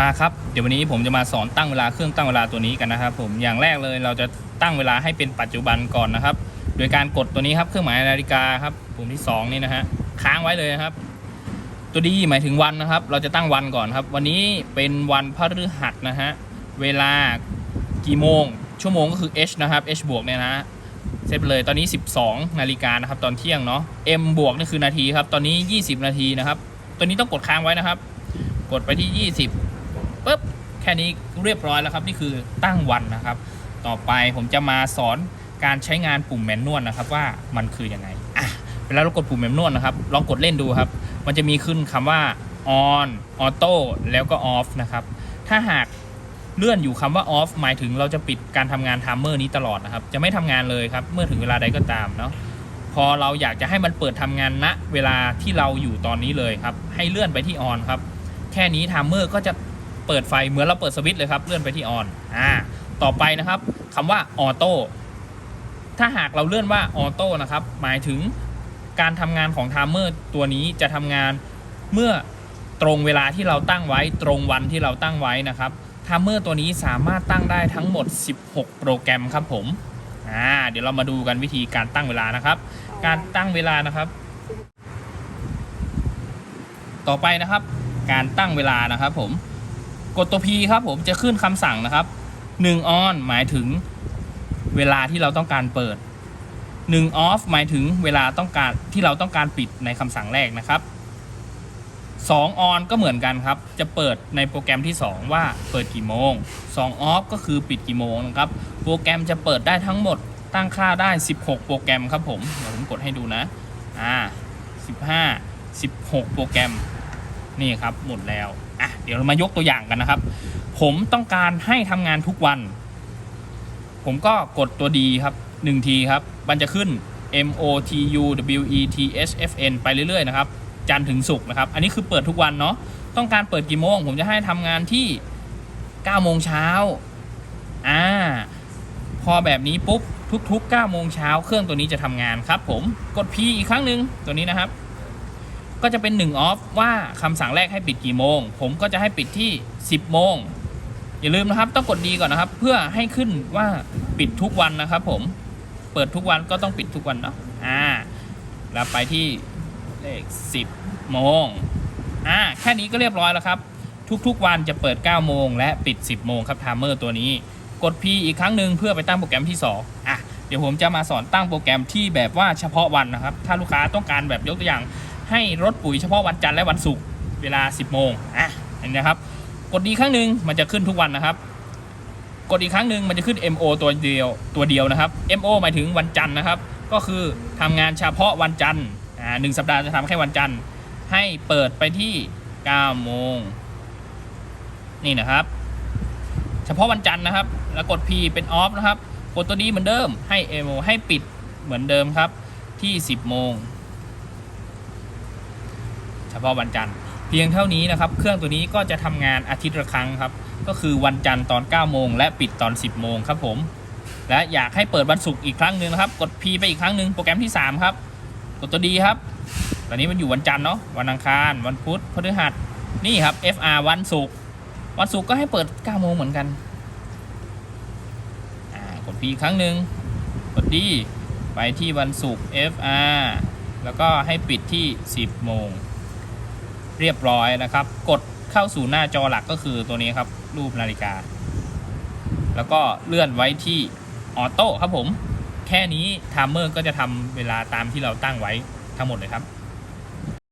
มาครับเดี๋ยววันนี้ผมจะมาสอนตั้งเวลาเครื่องตั้งเวลาตัวนี้กันนะครับ ผมอย่างแรกเลยเราจะตั้งเวลาให้เป็นปัจจุบันก่อนนะครับ โดยการกดตัวนี้ครับเครื่องหมายนาฬิกาครับปุ่มที่สองนี่นะฮะค้างไว้เลยครับ ตัวดีหมายถึงวันนะครับ เราจะตั้งวันก่อนครับ วันนี้เป็นวันพฤหัสนะฮะเวลากี่โมง ชั่วโมงก็คือ h นะครับ h บวกเนี่ยนะเซฟไปเลยตอนนี้ 12 นาฬิกานะครับตอนเที่ยงเนาะ m บวกนี่คือนาทีครับตอนนี้ 20 นาทีนะครับ ตัวนี้ต้องกดค้างไว้นะครับ กดไปที่ 20 ปุ๊บแค่นี้เรียบร้อยแล้วครับ นี่คือตั้งวันนะครับ ต่อไปผมจะมาสอนการใช้งานปุ่มแมนนวลนะครับ ว่ามันคือยังไงอะเวลาเรากดปุ่มแมนนวลนะครับ ลองกดเล่นดูครับ มันจะมีขึ้นคำว่า on auto แล้วก็ off นะครับ ถ้าหากเลื่อนอยู่คำว่า off หมายถึงเราจะปิดการทำงานไทม์เมอร์นี้ตลอดนะครับ จะไม่ทำงานเลยครับ เมื่อถึงเวลาใดก็ตามเนาะ พอเราอยากจะให้มันเปิดทำงานณเวลาที่เราอยู่ตอนนี้เลยครับ ให้เลื่อนไปที่ on ครับ แค่นี้ไทม์เมอร์ก็จะ เปิดไฟเหมือนเราเปิดสวิตช์เลยครับ เลื่อนไปที่ on อ่าต่อไปนะครับคำว่า auto ถ้าหากเราเลื่อนว่า auto นะครับหมายถึงการทำงานของไทม์เมอร์ตัวนี้จะทำงานเมื่อตรงเวลาที่เราตั้งไว้ ตรงวันที่เราตั้งไว้นะครับไทม์เมอร์ตัวนี้สามารถตั้งได้ทั้งหมด 16 โปรแกรมครับผมอ่าเดี๋ยวเรามาดูกันวิธีการตั้งเวลานะครับ การตั้งเวลานะครับ ต่อไปนะครับ การตั้งเวลานะครับผม กดตัว P ครับผมจะขึ้นคำสั่งนะครับ1 on หมายถึงเวลาที่เราต้องการเปิด1 off หมายถึงเวลาต้องการที่เราต้องการปิดในคำสั่งแรกนะครับ2 on ก็เหมือนกันครับ จะเปิดในโปรแกรมที่ 2 ว่าเปิดกี่โมง2 off ก็คือปิดกี่โมงนะครับ โปรแกรมจะเปิดได้ทั้งหมดตั้งค่าได้ 16 โปรแกรมครับผมเดี๋ยวผมกดให้ดูนะอ่า15 16 โปรแกรมนี่ครับหมดแล้วอ่ เดี๋ยวเรามายกตัวอย่างกันนะครับ ผมต้องการให้ทำงานทุกวัน ผมก็กดตัวดีครับ1ทีครับ มันจะขึ้น M O T U W E T H F N ไปเรื่อยๆนะครับ จันถึงศุกร์นะครับ อันนี้คือเปิดทุกวันเนาะ ต้องการเปิดกี่โมง ผมจะให้ทำงานที่9โมงเช้าอ่า พอแบบนี้ปุ๊บ ทุกๆ9โมงเช้าเครื่องตัวนี้จะทำงานครับผม กด P อีกครั้งหนึ่งตัวนี้นะครับ ก็จะเป็น1 off ว่าคำสั่งแรกให้ปิดกี่โมง ผมก็จะให้ปิดที่ 10 โมง อย่าลืมนะครับต้องกดดีก่อนนะครับ เพื่อให้ขึ้นว่าปิดทุกวันนะครับ ผมเปิดทุกวันก็ต้องปิดทุกวันเนาะอ่าแล้วไปที่เลข 10 โมงอ่าแค่นี้ก็เรียบร้อยแล้วครับ ทุกๆวันจะเปิด 9 โมง และปิด 10 โมงครับไทม์เมอร์ตัวนี้ กด P อีกครั้งหนึ่งเพื่อไปตั้งโปรแกรมที่ 2อะเดี๋ยวผมจะมาสอนตั้งโปรแกรมที่แบบว่าเฉพาะวันนะครับ ถ้าลูกค้าต้องการแบบยกตัวอย่าง ให้รถปุ๋ยเฉพาะวันจันทร์และวันศุกร์เวลา 10 โมงอะเห็นไหมครับ กดดีครั้งหนึ่งมันจะขึ้นทุกวันนะครับ กดอีกครั้งหนึ่งมันจะขึ้น MO ตัวเดียวตัวเดียวนะครับ MO หมายถึงวันจันทร์นะครับ ก็คือทำงานเฉพาะวันจันทร์อ่าหนึ่งสัปดาห์จะทำแค่วันจันทร์ ให้เปิดไปที่ 9 โมง นี่นะครับ เฉพาะวันจันทร์นะครับ แล้วกด P เป็นออฟนะครับ กดตัวนี้เหมือนเดิมให้ MO ให้ปิดเหมือนเดิมครับที่ 10 โมงเฉพาะวันจันทร์ เพียงเท่านี้นะครับ เครื่องตัวนี้ก็จะทำงานอาทิตย์ละครั้งครับ ก็คือวันจันทร์ตอน 9 โมง และปิดตอน 10 โมงครับผม และอยากให้เปิดวันศุกร์อีกครั้งหนึ่งนะครับ กด P ไปอีกครั้งหนึ่งโปรแกรมที่ 3 ครับ กดตัวดีครับ ตอนนี้มันอยู่วันจันทร์เนาะ วันอังคาร วันพุธ พฤหัส นี่ครับ FR วันศุกร์ วันศุกร์ก็ให้เปิด 9 โมงเหมือนกันกด P อีกครั้งหนึ่งกดดีไปที่วันศุกร์ FR แล้วก็ให้ปิดที่ 10 โมง เรียบร้อยนะครับ กดเข้าสู่หน้าจอหลักก็คือตัวนี้ครับ รูปนาฬิกา แล้วก็เลื่อนไว้ที่ออโต้ครับผม แค่นี้ไทม์เมอร์ก็จะทำเวลาตามที่เราตั้งไว้ทั้งหมดเลยครับ